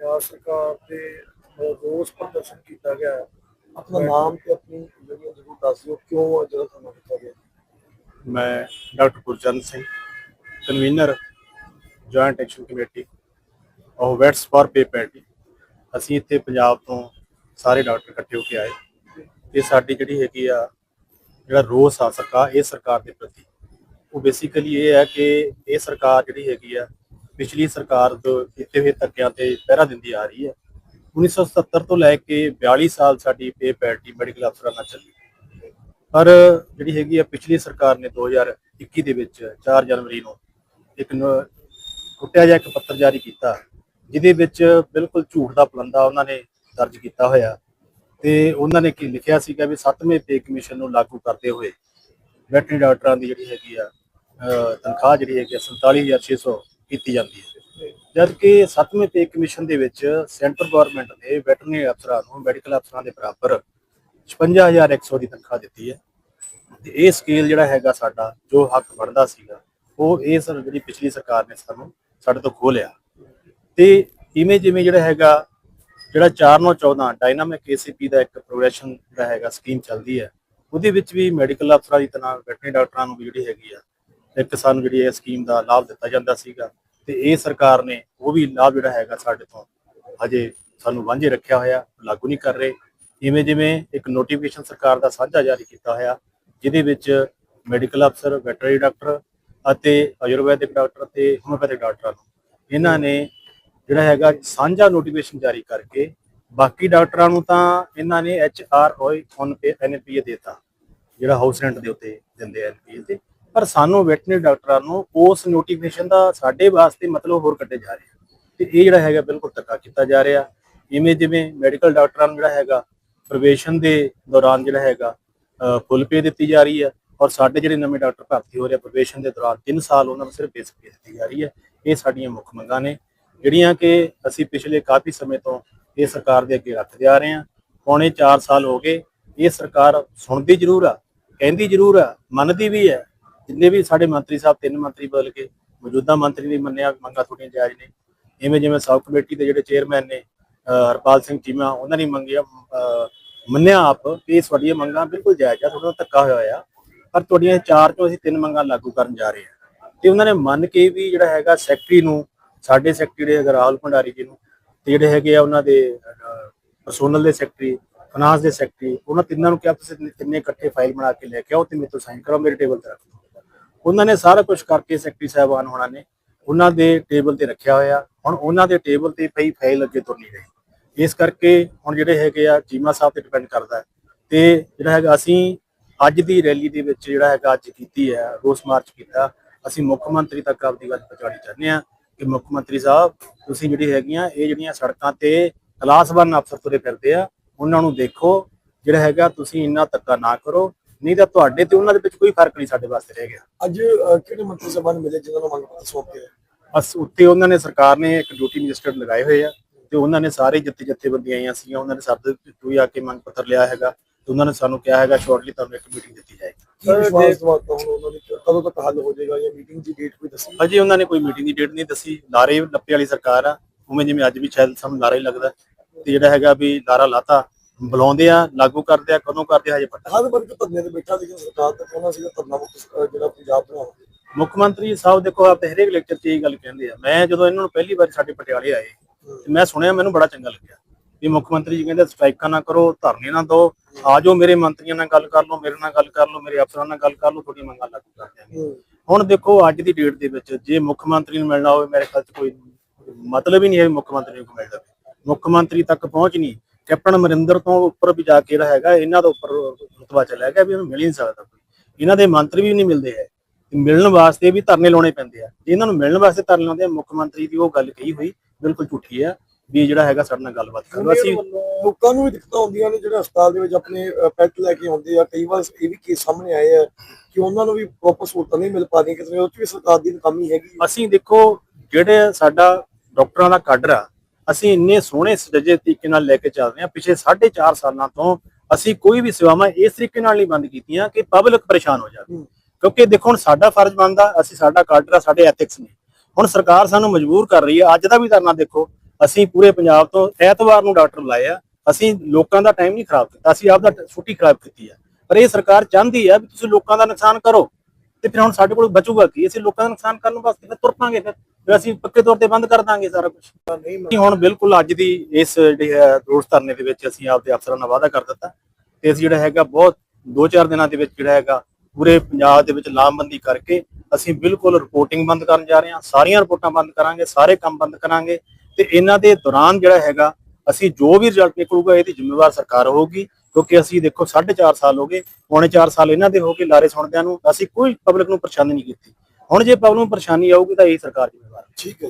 ਪੰਜਾਬ ਸਰਕਾਰ ਦੇ ਅਹ, ਰੋਸ ਪ੍ਰਦਰਸ਼ਨ ਕੀਤਾ ਗਿਆ ਹੈ। ਆਪਣਾ ਨਾਮ ਤੇ ਆਪਣੀ ਜਿਹੜੀ ਜ਼ਰੂਰ ਦੱਸ ਦਿਓ ਕਿਉਂ ਜਿਹੜਾ ਤੁਹਾਨੂੰ ਕੀਤਾ ਗਿਆ? ਮੈਂ doctor Gurcharan Singh convener joint action committee ਉਹ ਵੈਟਸ ਫਾਰ ਪੇ ਪੈਟੀ ਅਸੀਂ ਇੱਥੇ ਪੰਜਾਬ ਤੋਂ ਸਾਰੇ ਡਾਕਟਰ ਇਕੱਠੇ ਹੋ ਕੇ ਆਏ। ਇਹ ਸਾਡੀ ਜਿਹੜੀ ਹੈਗੀ ਆ ਜਿਹੜਾ ਰੋਸ ਆ ਸਰਕਾਰ ਇਹ ਸਰਕਾਰ ਦੇ ਪ੍ਰਤੀ। ਉਹ ਬੇਸਿਕਲੀ ਇਹ ਹੈ ਕਿ ਇਹ ਸਰਕਾਰ ਜਿਹੜੀ ਹੈਗੀ ਆ ਪਿਛਲੀ ਸਰਕਾਰ ਤੋਂ ਕੀਤੇ ਹੋਏ ਧੱਕਿਆਂ ਤੇ ਪਹਿਰਾ ਦਿੰਦੀ ਆ ਰਹੀ ਹੈ। 1977 ਤੋਂ ਲੈ ਕੇ 42 ਸਾਲ ਸਾਡੀ ਪੇ ਪੈਟੀ ਮੈਡੀਕਲ ਅਫਸਰਾਂ ਨਾਲ ਚੱਲੀ। ਪਰ ਜਿਹੜੀ ਹੈਗੀ ਆ ਪਿਛਲੀ ਸਰਕਾਰ ਨੇ 2021 ਦੇ ਵਿੱਚ 4 ਜਨਵਰੀ ਨੂੰ ਇੱਕ ਨ- ਟੁੱਟਿਆ ਜਿਹਾ ਇੱਕ ਪੱਤਰ ਜਾਰੀ ਕੀਤਾ, ਜਿਹਦੇ ਵਿੱਚ ਬਿਲਕੁਲ ਝੂਠ ਦਾ ਪਲੰਦਾ ਉਹਨਾਂ ਨੇ ਦਰਜ ਕੀਤਾ ਹੋਇਆ ਤੇ ਉਹਨਾਂ ਨੇ ਕੀ ਲਿਖਿਆ ਸੀਗਾ ਵੀ 7ਵੇਂ ਪੇ ਕਮਿਸ਼ਨ ਨੂੰ ਲਾਗੂ ਕਰਦੇ ਹੋਏ ਵੈਟਰਨਰੀ ਡਾਕਟਰਾਂ ਦੀ ਜਿਹੜੀ ਹੈਗੀ ਆ ਤਨਖਾਹ ਜਿਹੜੀ ਹੈਗੀ ਆ 47600 ਕੀਤੀ ਜਾਂਦੀ ਹੈ। ਜਦਕਿ 7ਵੇਂ ਪੇ ਕਮਿਸ਼ਨ ਦੇ ਵਿੱਚ ਸੈਂਟਰ ਗਵਰਨਮੈਂਟ ਨੇ ਵੈਟਰਨਰੀ ਅਫਸਰਾਂ ਨੂੰ ਮੈਡੀਕਲ ਅਫਸਰਾਂ ਦੇ ਬਰਾਬਰ 56100 ਦੀ ਤਨਖਾਹ ਦਿੱਤੀ ਹੈ। ਤੇ ਇਹ ਸਕੇਲ ਜਿਹੜਾ ਹੈਗਾ ਸਾਡਾ, ਜੋ ਹੱਕ ਬਣਦਾ ਸੀਗਾ, ਉਹ ਇਹ ਸਰ ਜਿਹੜੀ ਪਿਛਲੀ ਸਰਕਾਰ ਨੇ ਸਾਨੂੰ ਸਾਡੇ ਤੋਂ ਖੋਹ ਲਿਆ ਤੇ ਇਵੇਂ ਜਿਵੇਂ ਜਿਹੜਾ ਹੈਗਾ, ਜਿਹੜਾ 4914 ਡਾਇਨਾਮਿਕ ਏਸੀਪੀ ਦਾ ਇੱਕ ਪ੍ਰੋਗਰੈਸ਼ਨ ਜਿਹੜਾ ਹੈਗਾ ਸਕੀਮ ਚੱਲਦੀ ਹੈ, ਉਹਦੇ ਵਿੱਚ ਵੀ ਮੈਡੀਕਲ ਅਫਸਰਾਂ ਦੀ ਤਰ੍ਹਾਂ ਵੈਟਰਨਰੀ ਡਾਕਟਰਾਂ ਨੂੰ ਵੀ ਜਿਹੜੀ ਹੈਗੀ ਆ ਇੱਕ ਸਾਨੂੰ ਜਿਹੜੀ ਇਹ ਸਕੀਮ ਦਾ ਲਾਭ ਦਿੱਤਾ ਜਾਂਦਾ ਸੀਗਾ ਤੇ ਇਹ ਸਰਕਾਰ ਨੇ ਉਹ ਵੀ ਲਾਭ ਜਿਹੜਾ ਹੈਗਾ ਸਾਡੇ ਤੋਂ ਹਜੇ ਸਾਨੂੰ ਵਾਂਝੇ ਰੱਖਿਆ ਹੋਇਆ, ਲਾਗੂ ਨਹੀਂ ਕਰ ਰਹੇ। ਇਵੇਂ ਜਿਵੇਂ ਇੱਕ ਨੋਟੀਫਿਕੇਸ਼ਨ ਸਰਕਾਰ ਦਾ ਸਾਂਝਾ ਜਾਰੀ ਕੀਤਾ ਹੋਇਆ, ਜਿਹਦੇ ਵਿੱਚ ਮੈਡੀਕਲ ਅਫਸਰ ਵੈਟਰਨਰੀ ਡਾਕਟਰ ਅਤੇ ਆਯੁਰਵੈਦਿਕ ਡਾਕਟਰ ਤੇ ਹੋਮਿਓਪੈਥਿਕ ਡਾਕਟਰਾਂ ਨੂੰ ਇਹਨਾਂ ਨੇ ਜਿਹੜਾ ਹੈਗਾ ਸਾਂਝਾ ਨੋਟੀਫਿਕੇਸ਼ਨ ਜਾਰੀ ਕਰਕੇ ਬਾਕੀ ਡਾਕਟਰਾਂ ਨੂੰ ਤਾਂ ਇਹਨਾਂ ਨੇ H R A on pay NPA ਦੇਤਾ, ਜਿਹੜਾ ਹਾਊਸ ਰੈਂਟ ਦੇ ਉੱਤੇ ਦਿੰਦੇ ਐਨਪੀਏ ਤੇ। ਪਰ ਸਾਨੂੰ ਵੈਟਰਨਰੀ ਡਾਕਟਰਾਂ ਨੂੰ ਉਸ ਨੋਟੀਫਿਕੇਸ਼ਨ ਦਾ ਸਾਡੇ ਵਾਸਤੇ ਮਤਲਬ ਹੋਰ ਕੱਢੇ ਜਾ ਰਹੇ ਆ। ਤੇ ਇਹ ਜਿਹੜਾ ਹੈਗਾ ਬਿਲਕੁਲ ਧੱਕਾ ਕੀਤਾ ਜਾ ਰਿਹਾ। ਇਵੇਂ ਜਿਵੇਂ ਮੈਡੀਕਲ ਡਾਕਟਰਾਂ ਨੂੰ ਜਿਹੜਾ ਹੈਗਾ ਪ੍ਰਵੇਸ਼ਨ ਦੇ ਦੌਰਾਨ ਜਿਹੜਾ ਹੈਗਾ ਫੁੱਲ ਪੇ ਦਿੱਤੀ ਜਾ ਰਹੀ ਹੈ ਔਰ ਸਾਡੇ ਜਿਹੜੇ ਨਵੇਂ ਡਾਕਟਰ ਭਰਤੀ ਹੋ ਰਹੇ ਆ ਪ੍ਰਵੇਸ਼ਨ ਦੇ ਦੌਰਾਨ 3 ਸਾਲ ਉਹਨਾਂ ਨੂੰ ਸਿਰਫ ਬੇਸਿਕ ਪੇ ਦਿੱਤੀ ਜਾ ਰਹੀ ਹੈ ਇਹ ਸਾਡੀਆਂ ਮੁੱਖ ਮੰਗਾਂ ਨੇ, ਜਿਹੜੀਆਂ ਕਿ ਅਸੀਂ ਪਿਛਲੇ ਕਾਫੀ ਸਮੇਂ ਤੋਂ ਇਹ ਸਰਕਾਰ ਦੇ ਅੱਗੇ ਰੱਖਦੇ ਆ ਰਹੇ ਹਾਂ ਪੌਣੇ 4 ਸਾਲ ਹੋ ਗਏ, ਇਹ ਸਰਕਾਰ ਸੁਣਦੀ ਜ਼ਰੂਰ ਆ, ਕਹਿੰਦੀ ਜ਼ਰੂਰ ਆ, ਮੰਨਦੀ ਵੀ ਹੈ ਜਿੰਨੇ ਵੀ ਸਾਡੇ ਮੰਤਰੀ ਸਾਹਿਬ, ਤਿੰਨ ਮੰਤਰੀ ਬਦਲ ਕੇ ਮੌਜੂਦਾ ਮੰਤਰੀ ਨੇ ਮੰਨਿਆ, ਮੰਗਾਂ ਤੁਹਾਡੀਆਂ ਜਾਇਜ਼ ਨੇ। ਇਵੇਂ ਜਿਵੇਂ ਸਬ ਕਮੇਟੀ ਦੇ ਜਿਹੜੇ ਚੇਅਰਮੈਨ ਨੇ ਹਰਪਾਲ ਸਿੰਘ ਚੀਮਾ, ਉਹਨਾਂ ਨੇ ਮੰਗਿਆ ਮੰਨਿਆ ਆਪ ਕਿ ਇਹ ਤੁਹਾਡੀਆਂ ਮੰਗਾਂ ਬਿਲਕੁਲ ਜਾਇਜ਼ ਆ, ਤੁਹਾਡੇ ਨਾਲ ਧੱਕਾ ਹੋਇਆ ਆ, ਪਰ ਤੁਹਾਡੀਆਂ ਚਾਰ ਚੋਂ ਅਸੀਂ ਤਿੰਨ ਮੰਗਾਂ ਲਾਗੂ ਕਰਨ ਜਾ ਰਹੇ ਹਾਂ ਤੇ ਉਹਨਾਂ ਨੇ ਮੰਨ ਕੇ ਵੀ ਜਿਹੜਾ ਹੈਗਾ ਸੈਕਟਰੀ ਨੂੰ, ਸਾਡੇ ਸੈਕਟਰੀ ਦੇ ਰਾਹੁਲ ਭੰਡਾਰੀ ਜੀ ਨੂੰ, ਤੇ ਜਿਹੜੇ ਹੈਗੇ ਆ ਉਹਨਾਂ ਦੇ ਪਰਸੋਨਲ ਦੇ ਸੈਕਟਰੀ, ਫਾਈਨਾਂਸ ਦੇ ਸੈਕਟਰੀ, ਉਹਨਾਂ ਤਿੰਨਾਂ ਨੂੰ ਕਿਹਾ ਤੁਸੀਂ ਤਿੰਨੇ ਇਕੱਠੇ ਫਾਈਲ ਬਣਾ ਕੇ ਲੈ ਕੇ ਆਓ ਤੇ ਮੇਰੇ ਤੋਂ ਸਾਈਨ ਕਰੋ ਮੇਰੇ ਟੇਬਲ ਤੇ ਰੱਖ ਦਿਓ ਉਹਨਾਂ ਨੇ ਸਾਰਾ ਕੁਝ ਕਰਕੇ ਸੈਕਟਰੀ ਸਾਹਿਬਾਨ ਹੋਣਾ ਨੇ, ਉਹਨਾਂ ਦੇ ਟੇਬਲ ਤੇ ਰੱਖਿਆ ਹੋਇਆ। ਹੁਣ ਉਹਨਾਂ ਦੇ ਟੇਬਲ ਤੇ ਪਈ ਫਾਈਲ ਅੱਗੇ ਤੁਰ ਨਹੀਂ ਰਹੀ ਇਸ ਕਰਕੇ ਹੁਣ ਜਿਹੜੇ ਹੈਗੇ ਆ, ਚੀਮਾ ਸਾਹਿਬ ਤੇ ਡਿਪੈਂਡ ਕਰਦਾ ਤੇ ਜਿਹੜਾ ਹੈਗਾ, ਅਸੀਂ ਅੱਜ ਦੀ ਰੈਲੀ ਦੇ ਵਿੱਚ ਜਿਹੜਾ ਹੈਗਾ, ਅੱਜ ਕੀਤੀ ਹੈ, ਰੋਸ ਮਾਰਚ ਕੀਤਾ। ਅਸੀਂ ਮੁੱਖ ਮੰਤਰੀ ਤੱਕ ਆਪਦੀ ਗੱਲ ਪਹੁੰਚਾਉਣੀ ਚਾਹੁੰਦੇ ਆ ਕਿ ਮੁੱਖ ਮੰਤਰੀ ਸਾਹਿਬ, ਤੁਸੀਂ ਜਿਹੜੀ ਹੈਗੀਆਂ, ਇਹ ਜਿਹੜੀਆਂ ਸੜਕਾਂ ਤੇ ਕਲਾਸਬਨ ਅਫਸਰ ਤੁਰੇ ਫਿਰਦੇ ਆ, ਉਹਨਾਂ ਨੂੰ ਦੇਖੋ। ਜਿਹੜਾ ਹੈਗਾ, ਤੁਸੀਂ ਇੰਨਾ ਧੱਕਾ ਨਾ ਕਰੋ। ਨਹੀਂ ਤਾਂ ਤੁਹਾਡੇ ਤੇ ਉਹਨਾਂ ਦੇ ਵਿੱਚ ਕੋਈ ਫ਼ਰਕ ਨਹੀਂ ਸਾਡੇ ਵਾਸਤੇ ਰਹਿ ਗਿਆ। ਅੱਜ ਅਹ, ਕਿਹੜੇ ਮੰਤਰੀ ਸਭਾ ਨੂੰ ਮਿਲੇ ਜਿਨ੍ਹਾਂ ਨੂੰ ਮੰਗ ਪੱਤਰ ਸੌਂਪੇ ਆ? ਅਸ ਉੱਤੇ ਉਹਨਾਂ ਨੇ ਸਰਕਾਰ ਨੇ ਇੱਕ ਡਿਊਟੀ ਮੈਜਿਸਟਰੇਟ ਲਗਾਏ ਹੋਏ ਆ ਤੇ ਉਹਨਾਂ ਨੇ ਸਾਰੇ ਜੱਥੇ ਜੱਥੇਬੰਦੀਆਂ ਆਈਆਂ ਸੀਗੀਆਂ। ਉਹਨਾਂ ਨੇ ਸਭ ਤੋਂ ਆ ਕੇ ਮੰਗ ਪੱਤਰ ਲਿਆ ਹੈਗਾ ਤੇ ਉਹਨਾਂ ਨੇ ਸਾਨੂੰ ਕਿਹਾ ਹੈਗਾ ਸ਼ਾਰਟਲੀ ਤੁਹਾਨੂੰ ਇੱਕ ਮੀਟਿੰਗ ਦਿੱਤੀ ਜਾਏਗੀ। ਕੀ ਵਿਸ਼ਵਾਸ ਦਵਾਤਾ ਹੁਣ ਉਹਨਾਂ ਨੇ? ਕਿ ਕਦੋਂ ਤੱਕ ਹੱਲ ਹੋ ਜਾਏਗਾ ਜਾਂ ਮੀਟਿੰਗ ਦੀ ਡੇਟ ਕੋਈ ਦੱਸੀ? ਅਜੇ ਉਹਨਾਂ ਨੇ ਕੋਈ ਮੀਟਿੰਗ ਦੀ ਡੇਟ ਨਹੀਂ ਦੱਸੀ। ਲਾਰੇ ਲੱਪੇ ਵਾਲੀ ਸਰਕਾਰ ਆ। ਉਵੇਂ ਜਿਵੇਂ ਅੱਜ ਵੀ ਸ਼ਾਇਦ ਸਾਨੂੰ ਲਾਰਾ ਹੀ ਲੱਗਦਾ। ਤੇ ਜਿਹੜਾ ਹੈਗਾ ਵੀ ਲਾਰਾ ਲਾਤਾ ਬੁਲਾਉਂਦੇ ਆ ਲਾਗੂ ਕਰਦੇ ਆ ਕਦੋਂ ਕਰਦੇ ਆ ਹਜੇ ਪਤਾ ਹਰ ਵਰਗ ਧਰਨੇ ਤੇ ਬੈਠਾ ਲੇਕਿਨ ਸਰਕਾਰ ਤਾਂ ਕਹਿਣਾ ਸੀਗਾ ਧਰਨਾ ਮੁਕਤ ਅਹ, ਜਿਹੜਾ ਪੰਜਾਬ ਬਣਾਉਣਾ ਮੁੱਖ ਮੰਤਰੀ ਸਾਹਿਬ ਦੇਖੋ ਆਪ ਤੇ ਹਰੇਕ ਲੈਕਚਰ 'ਚ ਇਹ ਗੱਲ ਕਹਿੰਦੇ ਆ। ਮੈਂ ਜਦੋਂ ਇਹਨਾਂ ਨੂੰ ਪਹਿਲੀ ਵਾਰ ਸਾਡੇ ਪਟਿਆਲੇ ਆਏ ਤੇ ਮੈਂ ਸੁਣਿਆ ਮੈਨੂੰ ਬੜਾ ਚੰਗਾ ਲੱਗਿਆ ਵੀ ਮੁੱਖ ਮੰਤਰੀ ਜੀ ਕਹਿੰਦੇ ਸਟ੍ਰਾਈਕਾਂ ਨਾ ਕਰੋ ਧਰਨੇ ਨਾ ਦਿਓ ਆ ਜਾਓ ਮੇਰੇ ਮੰਤਰੀਆਂ ਨਾਲ ਗੱਲ ਕਰ ਲਓ ਮੇਰੇ ਨਾਲ ਗੱਲ ਕਰ ਲਓ ਮੇਰੇ ਅਫਸਰਾਂ ਨਾਲ ਗੱਲ ਕਰ ਲਓ ਤੁਹਾਡੀ ਮੰਗਾਂ ਲਾਗੂ ਕਰ ਦਿਆਂਗੇ। ਹੁਣ ਦੇਖੋ ਅੱਜ ਦੀ ਡੇਟ ਦੇ ਵਿੱਚ ਜੇ ਮੁੱਖ ਮੰਤਰੀ ਨੂੰ ਮਿਲਣਾ ਹੋਵੇ ਮੇਰੇ ਖਿਆਲ 'ਚ ਕੋਈ ਮਤਲਬ ਹੀ ਨਹੀਂ ਹੈ ਵੀ ਮੁੱਖ ਮੰਤਰੀ ਨੂੰ ਮਿਲ ਜਾਵੇ। ਮੁੱਖ ਮੰਤਰੀ ਤੱਕ ਪਹੁੰਚ ਨਹੀਂ। ਕੈਪਟਨ ਅਮਰਿੰਦਰ ਤੋਂ ਉੱਪਰ ਵੀ ਜਾ ਕੇ ਜਿਹੜਾ ਹੈਗਾ ਇਹਨਾਂ ਦਾ ਉੱਪਰ ਰੁਤਬਾ ਚੱਲਿਆ ਗਿਆ ਵੀ ਉਹਨੂੰ ਮਿਲ ਹੀ ਨਹੀਂ ਸਕਦਾ ਕੋਈ। ਇਹਨਾਂ ਦੇ ਮੰਤਰੀ ਵੀ ਨਹੀਂ ਮਿਲਦੇ ਹੈ। ਮਿਲਣ ਵਾਸਤੇ ਵੀ ਧਰਨੇ ਲਾਉਣੇ ਪੈਂਦੇ ਆ। ਜੇ ਇਹਨਾਂ ਨੂੰ ਮਿਲਣ ਵਾਸਤੇ ਧਰਨੇ ਲਾਉਂਦੇ ਆ ਮੁੱਖ ਮੰਤਰੀ ਦੀ ਉਹ ਗੱਲ ਕਹੀ ਹੋਈ ਬਿਲਕੁਲ ਝੂਠੀ ਆ ਵੀ ਜਿਹੜਾ ਹੈਗਾ ਸਾਡੇ ਨਾਲ ਗੱਲਬਾਤ ਕਰੋ ਅਸੀਂ ਲੋਕਾਂ ਨੂੰ ਵੀ ਦਿੱਕਤਾਂ ਹੁੰਦੀਆਂ ਨੇ ਜਿਹੜੇ ਹਸਪਤਾਲ ਦੇ ਵਿੱਚ ਆਪਣੇ ਪੈਟ ਲੈ ਕੇ ਆਉਂਦੇ ਆ। ਕਈ ਵਾਰ ਇਹ ਵੀ ਕੇਸ ਸਾਹਮਣੇ ਆਏ ਆ ਕਿ ਉਹਨਾਂ ਨੂੰ ਵੀ ਪ੍ਰੋਪਰ ਸਹੂਲਤਾਂ ਨਹੀਂ ਮਿਲ ਪਾਦੀਆਂ ਕਿਤੇ। ਉਹ 'ਚ ਵੀ ਸਰਕਾਰ ਦੀ ਨਾਕਾਮੀ ਹੈਗੀ। ਅਸੀਂ ਦੇਖੋ ਜਿਹੜੇ ਸਾਡਾ ਡਾਕਟਰਾਂ ਦਾ ਕਾਡਰ ਆ ਅਸੀਂ ਇੰਨੇ ਸੋਹਣੇ ਸਜੇ ਤਰੀਕੇ ਨਾਲ ਲੈ ਕੇ ਚੱਲਦੇ ਆ ਪਿਛਲੇ 4.5 ਸਾਲਾਂ ਤੋਂ ਅਸੀਂ ਕੋਈ ਵੀ ਸੇਵਾਵਾਂ ਇਸ ਤਰੀਕੇ ਨਾਲ ਨਹੀਂ ਬੰਦ ਕੀਤੀਆਂ ਕਿ ਪਬਲਿਕ ਪਰੇਸ਼ਾਨ ਹੋ ਜਾਵੇ। ਹੂੰ। ਕਿਉਂਕਿ ਦੇਖੋ ਹੁਣ ਸਾਡਾ ਫਰਜ਼ ਬਣਦਾ ਅਸੀਂ ਸਾਡਾ ਕਾਡਰ ਆ ਸਾਡੇ ਐਥਿਕਸ ਨੇ। ਹੁਣ ਸਰਕਾਰ ਸਾਨੂੰ ਮਜਬੂਰ ਕਰ ਰਹੀ ਹੈ ਅੱਜ ਦਾ ਵੀ ਧਰਨਾ ਦੇਖੋ ਅਸੀਂ ਪੂਰੇ ਪੰਜਾਬ ਤੋਂ ਐਤਵਾਰ ਨੂੰ ਡਾਕਟਰ ਬੁਲਾਏ ਆ ਅਸੀਂ ਲੋਕਾਂ ਦਾ ਟਾਈਮ ਨਹੀਂ ਖਰਾਬ ਕੀਤਾ ਅਸੀਂ ਆਪਦਾ ਟ- ਛੁੱਟੀ ਖਰਾਬ ਕੀਤੀ ਆ। ਪਰ ਇਹ ਸਰਕਾਰ ਚਾਹੁੰਦੀ ਹੈ ਵੀ ਤੁਸੀਂ ਲੋਕਾਂ ਦਾ ਨੁਕਸਾਨ ਕਰੋ ਤੇ ਫਿਰ ਹੁਣ ਸਾਡੇ ਕੋਲ ਬਚੂਗਾ ਕੀ? ਅਸੀਂ ਲੋਕਾਂ ਦਾ ਨੁਕਸਾਨ ਕਰਨ ਵਾਸਤੇ ਫਿਰ ਤੁਰ ਪਾਂਗੇ ਫਿਰ। ਫਿਰ ਅਸੀਂ ਪੱਕੇ ਤੌਰ ਤੇ ਬੰਦ ਕਰ ਦਾਂਗੇ ਸਾਰਾ ਕੁਝ ਨਹੀਂ ਹੁਣ ਬਿਲਕੁਲ ਅੱਜ ਦੀ ਇਸ ਜਿਹੜੀ ਹੈ ਰੋਸ ਧਰਨੇ ਦੇ ਵਿੱਚ ਅਸੀਂ ਆਪਦੇ ਅਫਸਰਾਂ ਨਾਲ ਵਾਅਦਾ ਕਰ ਦਿੱਤਾ ਤੇ ਅਸੀਂ ਜਿਹੜਾ ਹੈਗਾ ਬਹੁਤ 2-4 ਦਿਨਾਂ ਦੇ ਵਿੱਚ ਜਿਹੜਾ ਹੈਗਾ ਪੂਰੇ ਪੰਜਾਬ ਦੇ ਵਿੱਚ ਲਾਮਬੰਦੀ ਕਰਕੇ ਅਸੀਂ ਬਿਲਕੁਲ ਰਿਪੋਰਟਿੰਗ ਬੰਦ ਕਰਨ ਜਾ ਰਹੇ ਹਾਂ ਸਾਰੀਆਂ ਰਿਪੋਰਟਾਂ ਬੰਦ ਕਰਾਂਗੇ ਸਾਰੇ ਕੰਮ ਬੰਦ ਕਰਾਂਗੇ ਤੇ ਇਹਨਾਂ ਦੇ ਦੌਰਾਨ ਜਿਹੜਾ ਹੈਗਾ ਅਸੀਂ ਜੋ ਵੀ ਰਿਜ਼ਲਟ ਨਿਕਲੂਗਾ ਇਹਦੀ ਜ਼ਿੰਮੇਵਾਰ ਸਰਕਾਰ ਹੋਊਗੀ ਕਿਉਂਕਿ ਅਸੀਂ ਦੇਖੋ 4.5 ਸਾਲ ਹੋ ਗਏ ਪੌਣੇ 4 ਸਾਲ ਇਹਨਾਂ ਦੇ ਹੋ ਗਏ ਲਾਰੇ ਸੁਣਦਿਆਂ ਨੂੰ ਅਸੀਂ ਕੋਈ ਪਬਲਿਕ ਨੂੰ ਪਰੇਸ਼ਾਨੀ ਨਹੀਂ ਕੀਤੀ। ਹੁਣ ਜੇ ਪਬਲਿਕ ਨੂੰ ਪਰੇਸ਼ਾਨੀ ਆਊਗੀ ਤਾਂ ਇਹ ਸਰਕਾਰ ਜ਼ਿੰਮੇਵਾਰ ਹੈ। ਠੀਕ ਹੈ